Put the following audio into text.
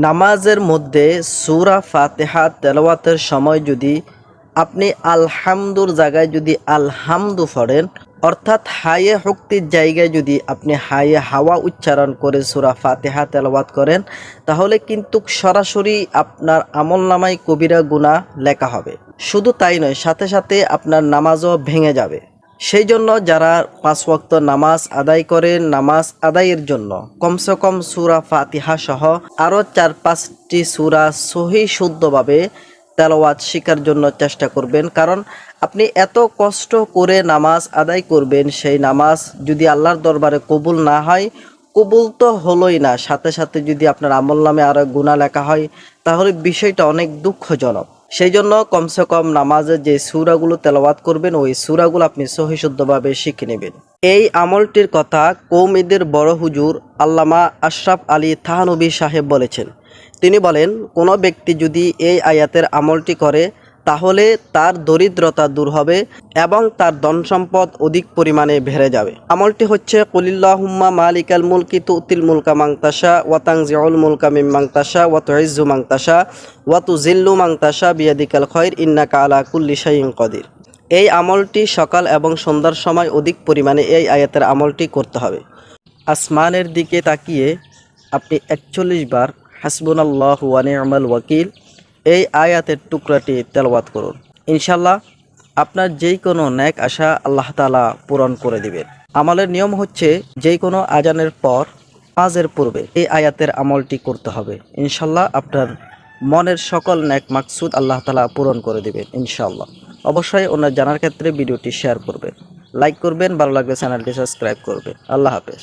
নামাজের মধ্যে সুরা ফাতেহা তেলাওয়াতের সময় যদি আপনি আলহামদুর জায়গায় যদি আলহামদু পড়েন, অর্থাৎ হায়ে শক্তির জায়গায় যদি আপনি হায়ে হাওয়া উচ্চারণ করে সুরা ফাতেহা তেলাওয়াত করেন, তাহলে কিন্তু সরাসরি আপনার আমল নামায় কবিরা গুণা লেখা হবে। শুধু তাই নয়, সাথে সাথে আপনার নামাজও ভেঙে যাবে। সেই জন্য যারা পাঁচ ওয়াক্ত নামাজ আদায় করে নামাজ আদায়ের জন্য, কমসে কম সুরা ফাতিহা সহ আরও চার পাঁচটি সুরা সহি শুদ্ধভাবে তেলাওয়াত শেখার জন্য চেষ্টা করবেন। কারণ আপনি এত কষ্ট করে নামাজ আদায় করবেন, সেই নামাজ যদি আল্লাহর দরবারে কবুল না হয়, কবুল তো হলোই না। সাথে সাথে যদি আপনার আমল নামে আরও গুণা লেখা হয়, তাহলে বিষয়টা অনেক দুঃখজনক। সেই জন্য কমসে কম নামাজের যে সুরাগুলো তেলাওয়াত করবেন, ওই সুরাগুলো আপনি সহিশুদ্ধভাবে শিখে নেবেন। এই আমলটির কথা কৌমিদের বড় হুজুর আল্লামা আশরাফ আলী থাহানবী সাহেব বলেছেন। তিনি বলেন, কোনো ব্যক্তি যদি এই আয়াতের আমলটি করে তাহলে তার দরিদ্রতা দূর হবে এবং তার ধন সম্পদ অধিক পরিমাণে বেড়ে যাবে। আমলটি হচ্ছে, কলিল্লাহুম্মা মালিকাল মুলকি তুতিল মুলকা মাংতাসা ওয়াতাং জিউল মুলকা মিম মাংতাসা ওয়া তুইজ্জু মাংতাসা ওয়া তুজিল্লু মাংতাসা বিয়াদিকাল খৈর ইন্নাকা আলা কুল্লি শাইইন কদির। এই আমলটি সকাল এবং সন্ধ্যার সময় অধিক পরিমাণে এই আয়াতের আমলটি করতে হবে। আসমানের দিকে তাকিয়ে আপনি একচল্লিশ বার হাসবুনাল্লাহ ওয়ানিমাল ওয়াকিল এই আয়াতের টুকরাটি তেলাওয়াত করুন। ইনশাল্লাহ আপনার যেই কোনো ন্যাক আশা আল্লাহ তালা পূরণ করে দিবেন। আমলের নিয়ম হচ্ছে যেই কোনো আজানের পর, পাঁচের পূর্বে এই আয়াতের আমলটি করতে হবে। ইনশাল্লাহ আপনার মনের সকল ন্যাক মাকসুদ আল্লাহ তালা পূরণ করে দিবেন ইনশাল্লাহ অবশ্যই ওনার জানার ক্ষেত্রে ভিডিওটি শেয়ার করবেন, লাইক করবেন, ভালো লাগলে চ্যানেলটি সাবস্ক্রাইব করবেন। আল্লাহ হাফেজ।